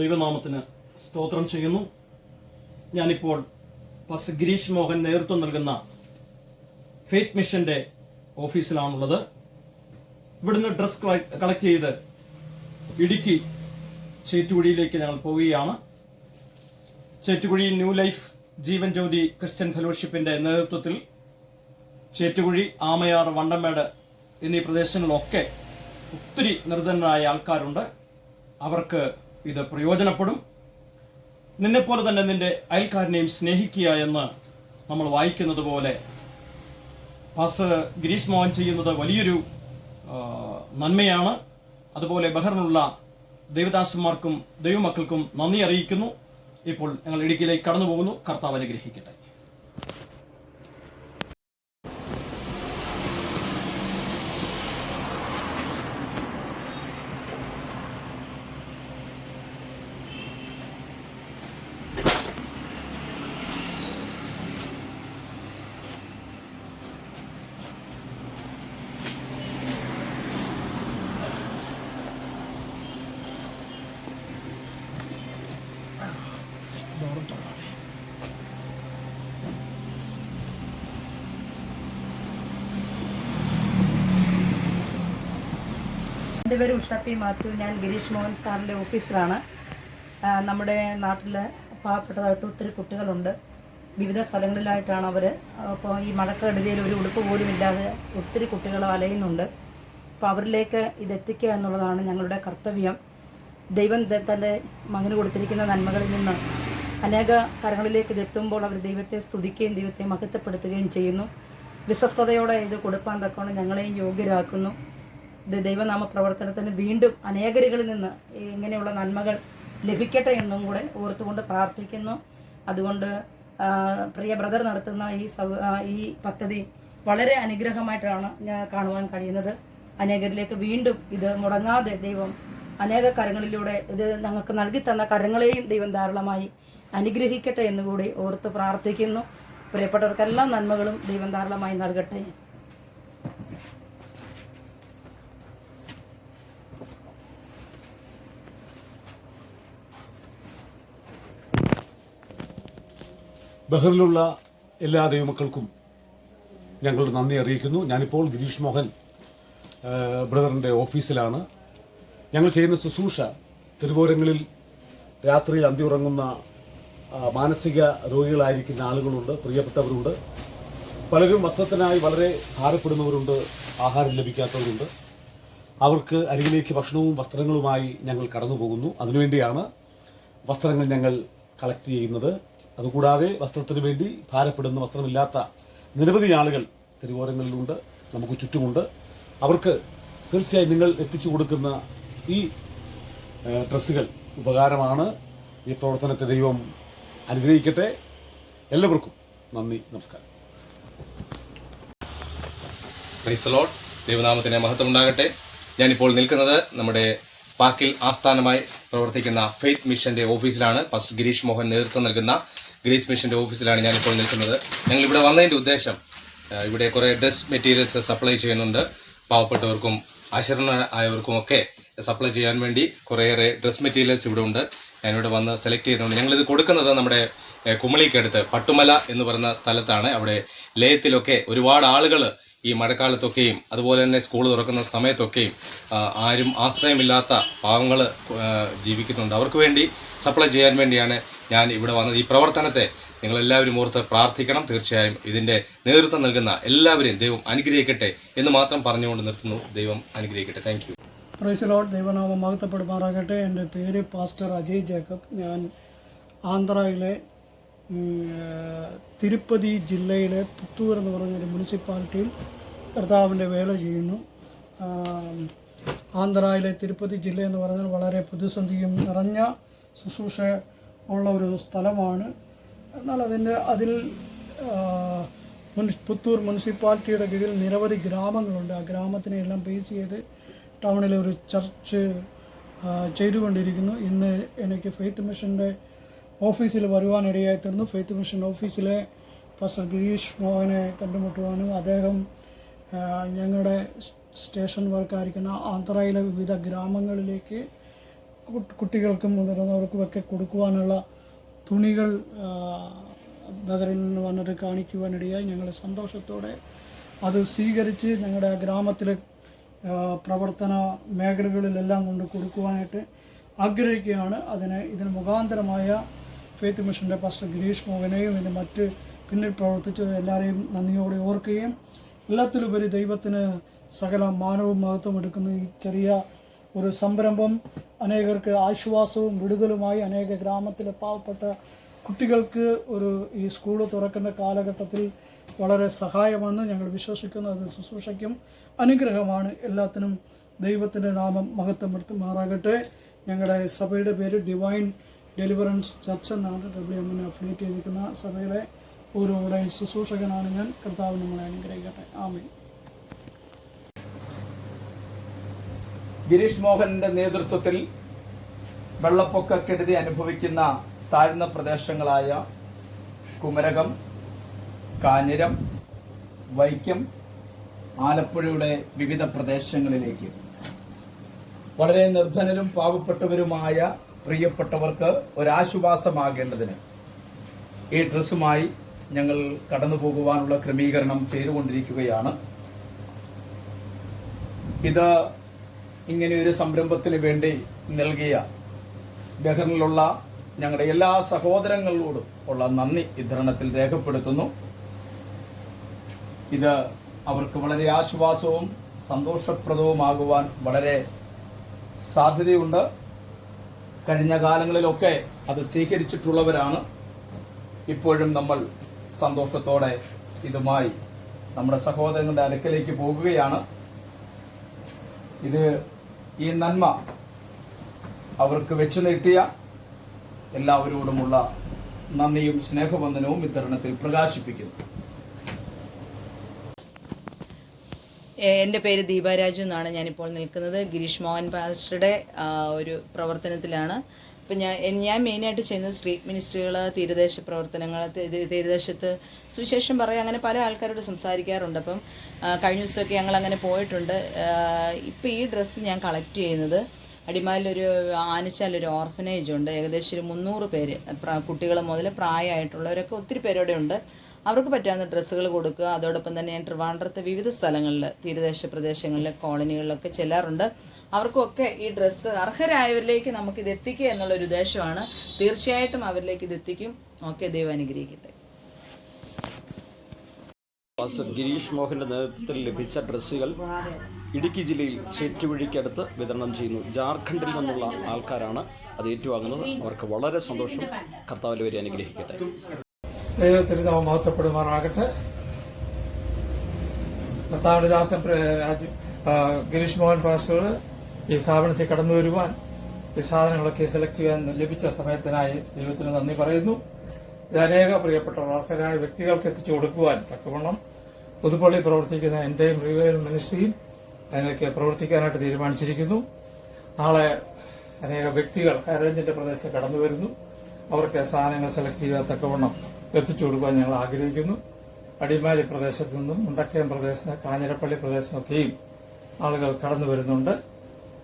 ദൈവനാമത്തിന് സ്തോത്രം ചെയ്യുന്നു. ഞാനിപ്പോൾ പസ് ഗിരീഷ് മോഹൻ നേതൃത്വം നൽകുന്ന ഫെയ്ത്ത് മിഷന്റെ ഓഫീസിലാണുള്ളത്. ഇവിടുന്ന് ഡ്രസ് കളക്ട് ചെയ്ത് ഇടുക്കി ചേറ്റുകുഴിയിലേക്ക് ഞങ്ങൾ പോവുകയാണ്. Chettukuzhi new life Jeevan Jyothi Christian ഫെലോഷിപ്പിന്റെ നേതൃത്വത്തിൽ ചേറ്റുകുഴി ആമയാർ വണ്ടമേട് എന്നീ പ്രദേശങ്ങളിലൊക്കെ ഒത്തിരി നിർധനരായ ആൾക്കാരുണ്ട്. അവർക്ക് ഇത് പ്രയോജനപ്പെടും. നിന്നെപ്പോലെ തന്നെ നിന്റെ അയൽക്കാരനെയും സ്നേഹിക്കുക എന്ന് നമ്മൾ വായിക്കുന്നത് പോലെ പാസ് ഗിരീഷ് മോഹൻ ചെയ്യുന്നത് വലിയൊരു നന്മയാണ്. അതുപോലെ ബഹറിനുള്ള ദൈവദാസന്മാർക്കും ദൈവമക്കൾക്കും നന്ദി അറിയിക്കുന്നു. ഇപ്പോൾ ഞങ്ങൾ ഇടുക്കിയിലേക്ക് കടന്നു പോകുന്നു കർത്താവ് അനുഗ്രഹിക്കട്ടെ. പേര് ഉഷ പി മാത്യു ഞാൻ ഗിരീഷ് മോഹൻ സാറിന്റെ ഓഫീസിലാണ്. നമ്മുടെ നാട്ടിൽ പാവപ്പെട്ടതായിട്ട് ഒത്തിരി കുട്ടികളുണ്ട്. വിവിധ സ്ഥലങ്ങളിലായിട്ടാണ് അവർ അപ്പോൾ ഈ മഴക്കെടുതിയിൽ ഒരു ഉടുപ്പ് പോലും ഇല്ലാതെ ഒത്തിരി കുട്ടികൾ അലയുന്നുണ്ട്. അപ്പോൾ അവരിലേക്ക് ഇതെത്തിക്കുക എന്നുള്ളതാണ് ഞങ്ങളുടെ കർത്തവ്യം. ദൈവം തന്റെ മകന് കൊടുത്തിരിക്കുന്ന നന്മകളിൽ നിന്ന് അനേക കരങ്ങളിലേക്ക് ഇതെത്തുമ്പോൾ അവർ ദൈവത്തെ സ്തുതിക്കുകയും ദൈവത്തെ മഹത്വപ്പെടുത്തുകയും ചെയ്യുന്നു. വിശ്വസ്തയോടെ ഇത് കൊടുക്കാൻ തക്കവണ്ണം ഞങ്ങളെയും യോഗ്യരാക്കുന്നു. ദൈവനാമ പ്രവർത്തനത്തിന് വീണ്ടും അനേകരികളിൽ നിന്ന് ഇങ്ങനെയുള്ള നന്മകൾ ലഭിക്കട്ടെ എന്നും കൂടെ ഓർത്തുകൊണ്ട് പ്രാർത്ഥിക്കുന്നു. അതുകൊണ്ട് പ്രിയ ബ്രദർ നടത്തുന്ന ഈ ഈ പദ്ധതി വളരെ അനുഗ്രഹമായിട്ടാണ് ഞാൻ കാണുവാൻ കഴിയുന്നത്. അനേകരിലേക്ക് വീണ്ടും ഇത് മുടങ്ങാതെ ദൈവം അനേക കരങ്ങളിലൂടെ ഇത് ഞങ്ങൾക്ക് നൽകി തന്ന കരങ്ങളെയും ദൈവം ധാരാളമായി അനുഗ്രഹിക്കട്ടെ എന്നുകൂടി ഓർത്ത് പ്രാർത്ഥിക്കുന്നു. പ്രിയപ്പെട്ടവർക്കെല്ലാം നന്മകളും ദൈവം ധാരാളമായി നൽകട്ടെ. ബഹറിലുള്ള എല്ലാ ദൈവമക്കൾക്കും ഞങ്ങളുടെ നന്ദി അറിയിക്കുന്നു. ഞാനിപ്പോൾ ഗിരീഷ് മോഹൻ ബ്രദറിന്റെ ഓഫീസിലാണ്. ഞങ്ങൾ ചെയ്യുന്ന ശുശ്രൂഷ തിരുവോരങ്ങളിൽ രാത്രിയിൽ അന്തിയുറങ്ങുന്ന മാനസിക രോഗികളായിരിക്കുന്ന ആളുകളുണ്ട് പ്രിയപ്പെട്ടവരുണ്ട്. പലരും വസ്ത്രത്തിനായി വളരെ ഭാരപ്പെടുന്നവരുണ്ട് ആഹാരം ലഭിക്കാത്തവരുണ്ട്. അവർക്ക് അരികിലേക്ക് ഭക്ഷണവും വസ്ത്രങ്ങളുമായി ഞങ്ങൾ കടന്നു പോകുന്നു അതിനുവേണ്ടിയാണ് വസ്ത്രങ്ങൾ ഞങ്ങൾ കളക്ട് ചെയ്യുന്നത്. അതുകൂടാതെ വസ്ത്രത്തിന് വേണ്ടി ഭാരപ്പെടുന്ന വസ്ത്രമില്ലാത്ത നിരവധി ആളുകൾ തിരുവോരങ്ങളിലുണ്ട് നമുക്ക് ചുറ്റുമുണ്ട്. അവർക്ക് തീർച്ചയായും നിങ്ങൾ എത്തിച്ചു കൊടുക്കുന്ന ഈ ഡ്രസ്സുകൾ ഉപകാരമാണ്. ഈ പ്രവർത്തനത്തെ ദൈവം അനുഗ്രഹിക്കട്ടെ. എല്ലാവർക്കും നന്ദി നമസ്കാരം. ക്രൈസ്ത ദൈവനാമത്തിന് മഹത്വം ഉണ്ടാകട്ടെ. ഞാനിപ്പോൾ നിൽക്കുന്നത് നമ്മുടെ പാക്കിൽ ആസ്ഥാനമായി പ്രവർത്തിക്കുന്ന ഫെയ്ത്ത് മിഷന്റെ ഓഫീസിലാണ്. ഫസ്റ്റ് ഗിരീഷ് മോഹൻ നേതൃത്വം നൽകുന്ന ഗ്രേസ് മിഷന്റെ ഓഫീസിലാണ് ഞാനിപ്പോൾ നിൽക്കുന്നത്. ഞങ്ങൾ ഇവിടെ വന്നതിന്റെ ഉദ്ദേശം ഇവിടെ കുറേ ഡ്രസ് മെറ്റീരിയൽസ് സപ്ലൈ ചെയ്യുന്നുണ്ട്. പാവപ്പെട്ടവർക്കും അശരണരായവർക്കും ഒക്കെ സപ്ലൈ ചെയ്യാൻ വേണ്ടി കുറേയേറെ ഡ്രസ് മെറ്റീരിയൽസ് ഇവിടെ ഉണ്ട്. ഞാനിവിടെ വന്ന് സെലക്ട് ചെയ്യുന്നുണ്ട്. ഞങ്ങളിത് കൊടുക്കുന്നത് നമ്മുടെ കുമളിക്കടുത്ത് പട്ടുമല എന്ന് പറയുന്ന സ്ഥലത്താണ്. അവിടെ ലയത്തിലൊക്കെ ഒരുപാട് ആളുകൾ ഈ മഴക്കാലത്തൊക്കെയും അതുപോലെ തന്നെ സ്കൂൾ തുറക്കുന്ന സമയത്തൊക്കെയും ആരും ആശ്രയമില്ലാത്ത പാവങ്ങൾ ജീവിക്കുന്നുണ്ട്. അവർക്ക് വേണ്ടി സപ്ലൈ ചെയ്യാൻ വേണ്ടിയാണ് ഞാൻ ഇവിടെ വന്നത്. ഈ പ്രവർത്തനത്തെ നിങ്ങളെല്ലാവരും ഓർത്ത് പ്രാർത്ഥിക്കണം. തീർച്ചയായും ഇതിന്റെ നേതൃത്വം നൽകുന്ന എല്ലാവരെയും ദൈവം അനുഗ്രഹിക്കട്ടെ എന്ന് മാത്രം പറഞ്ഞുകൊണ്ട് നിർത്തുന്നു. ദൈവം അനുഗ്രഹിക്കട്ടെ. താങ്ക് യു പ്രൈസലോട്ട് ദൈവനാമം മഹത്വപ്പെടുമാറാകട്ടെ. എന്റെ പേര് പാസ്റ്റർ അജയ് ജേക്കബ്. ഞാൻ ആന്ധ്രയിലെ തിരുപ്പതി ജില്ലയിലെ പുത്തൂർ എന്ന് പറഞ്ഞൊരു മുനിസിപ്പാലിറ്റിയിൽ കർത്താവിന്റെ വേല ചെയ്യുന്നു. ആന്ധ്രയിലെ തിരുപ്പതി ജില്ല എന്ന് പറഞ്ഞാൽ വളരെ പ്രതിസന്ധിയും നിറഞ്ഞ ശുശ്രൂഷ ഉള്ള ഒരു സ്ഥലമാണ്. എന്നാൽ അതിന്റെ അതിൽ പുത്തൂർ മുനിസിപ്പാലിറ്റിയുടെ കീഴിൽ നിരവധി ഗ്രാമങ്ങളുണ്ട്. ആ ഗ്രാമത്തിനെ എല്ലാം ബേസ് ചെയ്ത് ടൗണിലെ ഒരു ചർച്ച് ചെയ്തുകൊണ്ടിരിക്കുന്നു. ഇന്ന് എനിക്ക് ഫെയ്ത്ത് മിഷന്റെ ഓഫീസിൽ വരുവാനിടയായി തീർന്നു. ഫെയ്ത്ത് മിഷൻ ഓഫീസിലെ പാസ്റ്റർ ഗിരീഷ് മോഹനെ കണ്ടുമുട്ടുവാനും അദ്ദേഹം ഞങ്ങളുടെ സ്റ്റേഷൻ വർക്കായിരിക്കുന്ന ആന്ധ്രയിലെ വിവിധ ഗ്രാമങ്ങളിലേക്ക് കുട്ടികൾക്കും മുതിർന്നവർക്കും ഒക്കെ കൊടുക്കുവാനുള്ള തുണികൾ ബദറിൽ നിന്ന് വന്നിട്ട് കാണിക്കുവാനിടയായി ഞങ്ങൾ സന്തോഷത്തോടെ അത് സ്വീകരിച്ച് ഞങ്ങളുടെ ഗ്രാമത്തിലെ പ്രവർത്തന മേഖലകളിലെല്ലാം കൊണ്ട് കൊടുക്കുവാനായിട്ട് ആഗ്രഹിക്കുകയാണ്. അതിന് ഇതിന് മുഖാന്തരമായ ഫെയ്ത്ത് മിഷന്റെ പാസ്റ്റർ ഗിരീഷ് മോഹനെയും ഇതിന് മറ്റ് പിന്നിൽ പ്രവർത്തിച്ച എല്ലാവരെയും നന്ദിയോടെ ഓർക്കുകയും എല്ലാത്തിലുപരി ദൈവത്തിന് സകല മാനവും മഹത്വം എടുക്കുന്ന ഈ ചെറിയ ഒരു സംരംഭം. അനേകർക്ക് ആശ്വാസവും വിടുതലുമായി അനേക ഗ്രാമത്തിലെ പാവപ്പെട്ട കുട്ടികൾക്ക് ഒരു ഈ സ്കൂൾ തുറക്കുന്ന കാലഘട്ടത്തിൽ വളരെ സഹായമെന്ന് ഞങ്ങൾ വിശ്വസിക്കുന്നു. അത് ശുശ്രൂഷയ്ക്കും അനുഗ്രഹമാണ്. എല്ലാത്തിനും ദൈവത്തിന്റെ നാമം മഹത്വപ്പെടുത്തുമാറാകട്ടെ ഞങ്ങളുടെ സഭയുടെ പേര് ഡിവൈൻ ഡെലിവറൻസ് ചർച്ച് എന്നാണ് ഡബ്ല്യു എമ്മിനെ അഫിലിയേറ്റ് ചെയ്തിരിക്കുന്ന സഭയുടെ ഒരു കൂടെയും ശുശ്രൂഷകനാണ് ഞാൻ. കർത്താവ് നമ്മളെ അനുഗ്രഹിക്കട്ടെ. ആമേ ഗിരീഷ് മോഹന്റെ നേതൃത്വത്തിൽ വെള്ളപ്പൊക്ക കെടുതി അനുഭവിക്കുന്ന താഴ്ന്ന പ്രദേശങ്ങളായ കുമരകം കാഞ്ഞിരം വൈക്കം ആലപ്പുഴയുടെ വിവിധ പ്രദേശങ്ങളിലേക്ക്. വളരെ നിർധനരും പാവപ്പെട്ടവരുമായ പ്രിയപ്പെട്ടവർക്ക് ഒരാശ്വാസമാകേണ്ടതിന് ഈ ഡ്രസ്സുമായി ഞങ്ങൾ കടന്നു പോകുവാനുള്ള ക്രമീകരണം ചെയ്തുകൊണ്ടിരിക്കുകയാണ്. ഇത് ഇങ്ങനെയൊരു സംരംഭത്തിന് വേണ്ടി നൽകിയ ബഹറിനിലുള്ള ഞങ്ങളുടെ എല്ലാ സഹോദരങ്ങളോടും ഉള്ള നന്ദി ഇദ്ധരണത്തിൽ രേഖപ്പെടുത്തുന്നു. ഇത് അവർക്ക് വളരെ ആശ്വാസവും സന്തോഷപ്രദവുമാകുവാൻ വളരെ സാധ്യതയുണ്ട്. കഴിഞ്ഞ കാലങ്ങളിലൊക്കെ അത് സ്വീകരിച്ചിട്ടുള്ളവരാണ്. ഇപ്പോഴും നമ്മൾ സന്തോഷത്തോടെ ഇതുമായി നമ്മുടെ സഹോദരങ്ങളുടെ അടുക്കലേക്ക് പോകുകയാണ്. ഇത് ഈ നന്മ അവർക്ക് വെച്ചു നീട്ടിയ എല്ലാവരോടുമുള്ള നന്ദിയും സ്നേഹബന്ധനവും ഇത്തരണത്തിൽ പ്രകാശിപ്പിക്കുന്നു. എന്റെ പേര് ദീപാരാജു എന്നാണ് ഞാനിപ്പോൾ നിൽക്കുന്നത്. ഗിരീഷ് മോഹൻ പാസ്റ്ററുടെ ഒരു പ്രവർത്തനത്തിലാണ്. ഇപ്പം ഞാൻ ഞാൻ മെയിനായിട്ട് ചെയ്യുന്നത് സ്ട്രീറ്റ് മിനിസ്ട്രികൾ തീരദേശ പ്രവർത്തനങ്ങൾ തീരദേശത്ത് സുവിശേഷം പറയുക അങ്ങനെ പല ആൾക്കാരോട് സംസാരിക്കാറുണ്ട്. അപ്പം കഴിഞ്ഞ ദിവസമൊക്കെ ഞങ്ങൾ അങ്ങനെ പോയിട്ടുണ്ട് ഇപ്പം ഈ ഡ്രസ്സ് ഞാൻ കളക്ട് ചെയ്യുന്നത് അടിമാലിലൊരു ആനിച്ചാലൊരു ഓർഫനേജ് ഉണ്ട്. ഏകദേശം ഒരു മുന്നൂറ് പേര് കുട്ടികൾ മുതൽ പ്രായമായിട്ടുള്ളവരൊക്കെ ഒത്തിരി പേരോടെ ഉണ്ട്. അവർക്ക് പറ്റാവുന്ന ഡ്രസ്സുകൾ കൊടുക്കുക. അതോടൊപ്പം തന്നെ ഞാൻ ട്രിവാൻഡ്രത്തെ വിവിധ സ്ഥലങ്ങളിൽ തീരദേശ പ്രദേശങ്ങളിലെ കോളനികളിലൊക്കെ ചെല്ലാറുണ്ട്. അവർക്കൊക്കെ ഈ ഡ്രസ്സ് അർഹരായവരിലേക്ക് നമുക്ക് ഇത് എത്തിക്കുക എന്നുള്ളൊരു ഉദ്ദേശമാണ്. തീർച്ചയായിട്ടും അവരിലേക്ക് ഇത് എത്തിക്കും. ഓക്കെ ദൈവം അനുഗ്രഹിക്കട്ടെ. ഗിരീഷ് മോഹന്റെ നേതൃത്വത്തിൽ ലഭിച്ച ഡ്രസ്സുകൾ ഇടുക്കി ജില്ലയിൽ ചേറ്റുവഴിക്കടുത്ത് വിതരണം ചെയ്യുന്നു. ജാർഖണ്ഡിൽ നിന്നുള്ള ആൾക്കാരാണ് അത് ഏറ്റുവാങ്ങുന്നത്. അവർക്ക് വളരെ സന്തോഷം. കർത്താവിൽ വരെ അനുഗ്രഹിക്കട്ടെ. ദൈവത്തിന് നാം മഹത്വപ്പെടുമാറാകട്ടെ കർത്താവിന്റെ ദാസൻ ഗിരീഷ് മോഹൻ പാസ്റ്റർ ഈ സ്ഥാപനത്തിൽ കടന്നു വരുവാൻ ഈ സാധനങ്ങളൊക്കെ സെലക്ട് ചെയ്യാൻ ലഭിച്ച സമയത്തിനായി ദൈവത്തിന് നന്ദി പറയുന്നു. ഇത് അനേക പ്രിയപ്പെട്ട അർഹരായ വ്യക്തികൾക്ക് എത്തിച്ചു കൊടുക്കുവാൻ തക്കവണ്ണം പുതുപ്പള്ളി പ്രവർത്തിക്കുന്ന എന്റെയും റിവൈവൽ മിനിസ്ട്രിയും അതിനൊക്കെ പ്രവർത്തിക്കാനായിട്ട് തീരുമാനിച്ചിരിക്കുന്നു. നാളെ അനേക വ്യക്തികൾ ഹൈറേഞ്ചിന്റെ പ്രദേശത്ത് കടന്നു വരുന്നു. അവർക്ക് സാധനങ്ങൾ സെലക്ട് ചെയ്യാൻ തക്കവണ്ണം എത്തിച്ചു കൊടുക്കാൻ ഞങ്ങൾ ആഗ്രഹിക്കുന്നു. അടിമാലി പ്രദേശത്ത് നിന്നും മുണ്ടക്കയം പ്രദേശം കാഞ്ഞിരപ്പള്ളി പ്രദേശമൊക്കെയും ആളുകൾ കടന്നു വരുന്നുണ്ട്.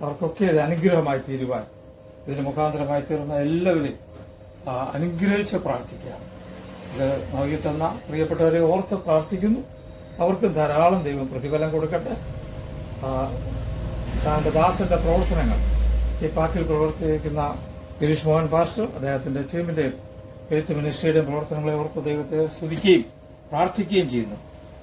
അവർക്കൊക്കെ ഇത് അനുഗ്രഹമായി തീരുവാൻ ഇതിന് മുഖാന്തരമായി തീർന്ന എല്ലാവരെയും അനുഗ്രഹിച്ച് പ്രാർത്ഥിക്കുക ഇത് നൽകി തന്ന പ്രിയപ്പെട്ടവരെ ഓർത്ത് പ്രാർത്ഥിക്കുന്നു. അവർക്കും ധാരാളം ദൈവം പ്രതിഫലം കൊടുക്കട്ടെ. താന്റെ ദാസന്റെ പ്രവർത്തനങ്ങൾ ഈ പാർട്ടിയിൽ പ്രവർത്തിക്കുന്ന ഗിരീഷ് മോഹൻ പാസ്റ്റർ അദ്ദേഹത്തിന്റെ ടീമിന്റെയും എഴുത്ത് മിനിസ്ട്രിയുടെയും പ്രവർത്തനങ്ങളെ ഓർത്ത് ദൈവത്തെ സ്തുതിക്കുകയും പ്രാർത്ഥിക്കുകയും ചെയ്യുന്നു.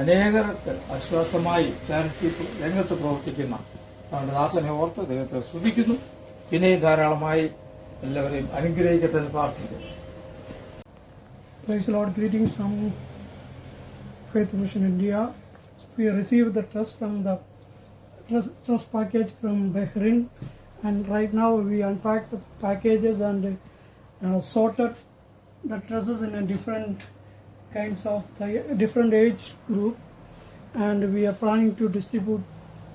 അനേകർക്ക് ആശ്വാസമായി ചാരിറ്റി രംഗത്ത് പ്രവർത്തിക്കുന്ന നമ്മുടെ ദാസനെ ഓർത്ത് ദൈവത്തെ സ്തുതിക്കുന്നു. പിന്നെയും ധാരാളമായി എല്ലാവരെയും അനുഗ്രഹിക്കട്ടെ എന്ന് പ്രാർത്ഥിക്കുന്നു. Faith Mission India. We received the trust from the trust, trust package from Bahrain, and right now we unpacked the packages and uh, sorted the dresses in a different kinds of the different age group, and we are planning to distribute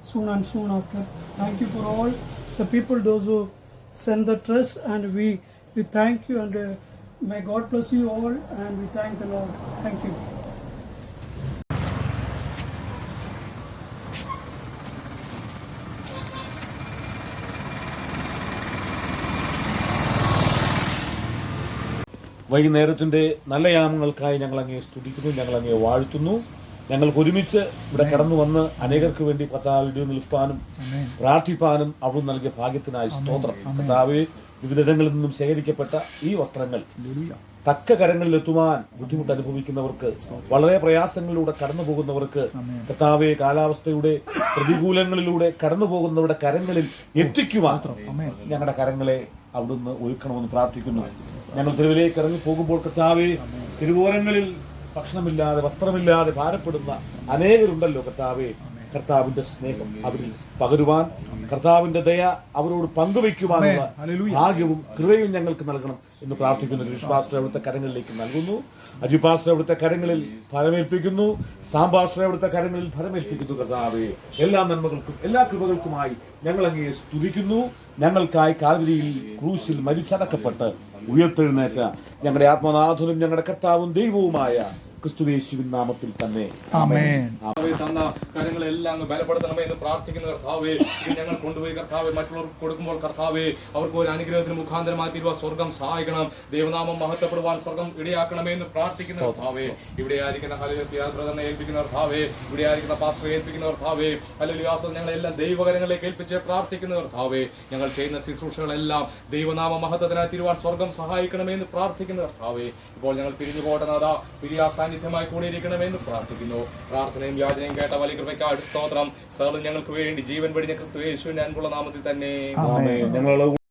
soon and soon after. Thank you for all the people, those who send the trust, and we we thank you and. Uh, May God bless you all and we thank the Lord. Thank you. വൈകുന്നേരത്തിന്റെ നല്ല യാമങ്ങൾക്കായി ഞങ്ങൾ അങ്ങേ സ്തുതിക്കുന്നു ഞങ്ങൾ അങ്ങേ വാഴ്ത്തുന്നു. ഞങ്ങൾക്ക് ഒരുമിച്ച് ഇവിടെ കടന്നു വന്ന് അനേകർക്ക് വേണ്ടി കർത്താവ് നിൽപ്പാനും പ്രാർത്ഥിപ്പാനും അവിടുന്ന് നൽകിയ ഭാഗ്യത്തിനായി സ്തോത്രം. കർത്താവ് വിവിധയിടങ്ങളിൽ നിന്നും ശേഖരിക്കപ്പെട്ട ഈ വസ്ത്രങ്ങൾ തക്ക കരങ്ങളിൽ എത്തുവാൻ ബുദ്ധിമുട്ട് അനുഭവിക്കുന്നവർക്ക് വളരെ പ്രയാസങ്ങളിലൂടെ കടന്നു പോകുന്നവർക്ക് കർത്താവെ കാലാവസ്ഥയുടെ പ്രതികൂലങ്ങളിലൂടെ കടന്നു പോകുന്നവരുടെ കരങ്ങളിൽ എത്തിക്കുവാൻ ഞങ്ങളുടെ കരങ്ങളെ അവിടുന്ന് ഒരുക്കണമെന്ന് പ്രാർത്ഥിക്കുന്നു. ഞങ്ങൾ തെരുവിലേക്ക് ഇറങ്ങി പോകുമ്പോൾ കർത്താവെ തിരുവോരങ്ങളിൽ ഭക്ഷണമില്ലാതെ വസ്ത്രമില്ലാതെ ഭാരപ്പെടുന്ന അനേകരുണ്ടല്ലോ കർത്താവെ. കർത്താവിന്റെ സ്നേഹം അവരിൽ പകരുവാൻ കർത്താവിന്റെ ദയ അവരോട് പങ്കുവയ്ക്കുവാനുള്ള ഭാഗ്യവും കൃപയും ഞങ്ങൾക്ക് നൽകണം. എന്ന് പ്രാർത്ഥിക്കുന്നു. വിശ്വാസത്തെ അവിടുത്തെ കരങ്ങളിലേക്ക് നൽകുന്നു. അജി പാസ്റ്റർ അവിടുത്തെ കരങ്ങളിൽ ഫലമേൽപ്പിക്കുന്നു. സാംബാസ്റ്റർ അവിടുത്തെ കരങ്ങളിൽ ഫലമേൽപ്പിക്കുന്നു കർത്താവേ. എല്ലാ നന്മകൾക്കും എല്ലാ കൃപകൾക്കുമായി ഞങ്ങൾ അങ്ങയെ സ്തുതിക്കുന്നു. ഞങ്ങൾക്കായി കാൽവരിയിൽ ക്രൂശിൽ മരിച്ചടക്കപ്പെട്ട് ഉയർത്തെഴുന്നേറ്റ ഞങ്ങളുടെ ആത്മനാഥനും ഞങ്ങളുടെ കർത്താവും ദൈവവുമായ ക്രിസ്തുവേശുവിൻ നാമത്തിൽ തന്നെ. തന്ന കാര്യങ്ങളെല്ലാം ബലപ്പെടുത്തണമേ എന്ന് പ്രാർത്ഥിക്കുന്ന കർത്താവേ ഇത് ഞങ്ങൾ കൊണ്ടുപോയി കർത്താവെ മറ്റുള്ളവർക്ക് കൊടുക്കുമ്പോൾ കർത്താവേ അവർക്ക് ഒരു അനുഗ്രഹത്തിന് മുഖാന്തരമായി തീരുവാൻ സ്വർഗം സഹായിക്കണം. ദൈവനാമം മഹത്വപ്പെടുവാൻ സ്വർഗം ഇടയാക്കണമേ എന്ന് പ്രാർത്ഥിക്കുന്ന കർത്താവേ ഇവിടെ ആയിരിക്കുന്ന ഹലിയ തന്നെ ഏൽപ്പിക്കുന്ന കർത്താവേ ഇവിടെ ആയിരിക്കുന്ന പാസ്റ്ററെ ഏൽപ്പിക്കുന്ന കർത്താവേ വാസം ഞങ്ങളെല്ലാം ദൈവകരങ്ങളിലേക്ക് ഏൽപ്പിച്ച് പ്രാർത്ഥിക്കുന്ന കർത്താവേ ഞങ്ങൾ ചെയ്യുന്ന ശുശ്രൂഷകളെല്ലാം ദൈവനാമ മഹത്വത്തിനായി തീരുവാൻ സ്വർഗം സഹായിക്കണമേ എന്ന് പ്രാർത്ഥിക്കുന്ന കർത്താവേ ഇപ്പോൾ ഞങ്ങൾ പിരിഞ്ഞു പോട്ടനാഥ പിരിയാ സാന്നിധ്യമായി കൂടിയിരിക്കണമെന്ന് പ്രാർത്ഥിക്കുന്നു. പ്രാർത്ഥനയും യാചനയും കേട്ട വലിയ സ്തോത്രം. സകലം ഞങ്ങൾക്ക് വേണ്ടി ജീവൻ വെടിഞ്ഞ ക്രിസ്തു യേശുവിന്റെ അൻപുള്ള നാമത്തിൽ തന്നെ. ഞങ്ങളോട്